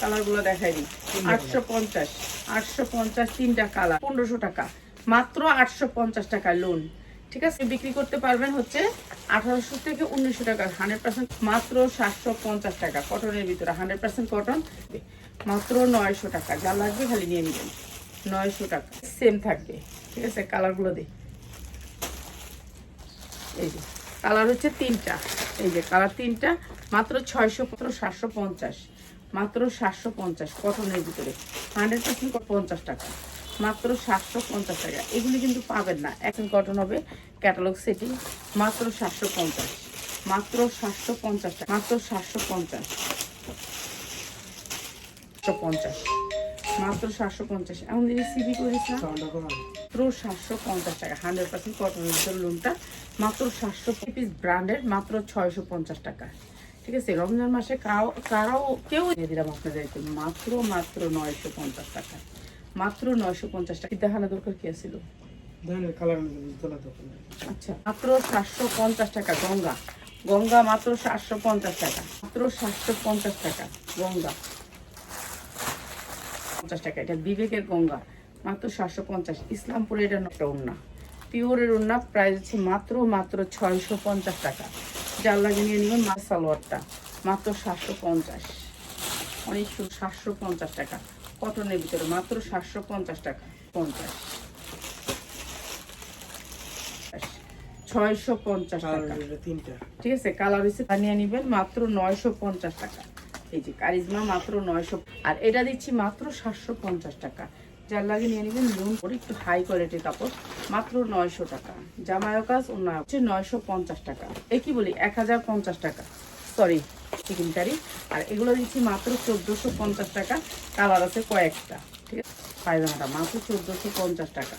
কালারগুলো দেখাই দিই। আটশো পঞ্চাশ আটশো পঞ্চাশ তিনটা কালার পনেরোশো টাকা। মাত্র আটশো পঞ্চাশ টাকা লোন ঠিক আছে? বিক্রি করতে পারবেন হচ্ছে আঠারোশো থেকে উনিশশো টাকা হান্ড্রেড পার্সেন্ট মাত্র সাতশো পঞ্চাশ টাকা কটনের ভিতরে হান্ড্রেড পার্সেন্ট কটন। মাত্র নয়শো টাকা যা লাগবে খালি নিয়ে নেবেন। নয়শো টাকা সেম থাকবে। ঠিক আছে? কালারগুলো দিই এই যে কালার হচ্ছে তিনটা। এই যে কালার তিনটা মাত্র ছয়শো মাত্র সাতশো পঞ্চাশ। মাত্র সাতশো পঞ্চাশ, কটনের ভিতরে। হান্ড্রেড পার্সেন্ট পঞ্চাশ টাকা। মাত্র সাতশো পঞ্চাশ টাকা। এগুলি কিন্তু পাবেন না। এখন কটন হবে ক্যাটালগ সেটি মাত্র সাতশো পঞ্চাশ। মাত্র সাতশো পঞ্চাশ টাকা। মাত্র সাতশো পঞ্চাশ। পঞ্চাশ। মাত্র সাতশো পঞ্চাশ। এমন যদি সিবি মাত্র সাতশো পঞ্চাশ টাকা। হান্ড্রেড পার্সেন্ট কটনের লোনটা মাত্র সাতশো পিস ব্র্যান্ডের মাত্র ছয়শো পঞ্চাশ টাকা। ঠিক আছে রমজান মাসে কাও কারাও কেউ দিয়ে দিলাম আপনাদেরকে মাত্র মাত্র নয়শো পঞ্চাশ টাকা। মাত্র নয়শো পঞ্চাশ টাকা। দেখানো দরকার কি ছিল আচ্ছা মাত্র সাতশো পঞ্চাশ টাকা গঙ্গা। গঙ্গা মাত্র সাতশো পঞ্চাশ টাকা। মাত্র সাতশো পঞ্চাশ টাকা গঙ্গা। পঞ্চাশ টাকা এটা বিবেকের গঙ্গা। মাত্র সাতশো পঞ্চাশ। ইসলামপুরে এটা একটা উন্না। পিওরের উন্না প্রাইস হচ্ছে মাত্র মাত্র ছয়শো পঞ্চাশ টাকা। যার লাগে নিয়ে নেবেন মাছ সালোয়ারটা। মাত্র সাতশো পঞ্চাশ। অনেক সাতশো পঞ্চাশ টাকা। কটনের ভিতরে মাত্র সাতশো পঞ্চাশ টাকা। পঞ্চাশ। ছয়শো পঞ্চাশ টাকা। ঠিক আছে কালার হচ্ছে বানিয়ে নেবেন মাত্র নয়শো পঞ্চাশ টাকা। এই যে কারিজমা মাত্র নয়শো আর এটা দিচ্ছি মাত্র সাতশো পঞ্চাশ টাকা। যার লাগে নিয়ে নেবেন, নুন করে একটু হাই কোয়ালিটির কাপড়, মাত্র নয়শো টাকা। জামায়ও কাজ অন্য হচ্ছে নয়শো পঞ্চাশ টাকা। এ কি বলি, এক হাজার পঞ্চাশ টাকা। সরি চিকেন কারি আর এগুলো দিচ্ছি মাত্র চোদ্দোশো পঞ্চাশ টাকা। কালার আছে কয়েকটা, ঠিক আছে? পায়জামাটা মাত্র চোদ্দোশো পঞ্চাশ টাকা।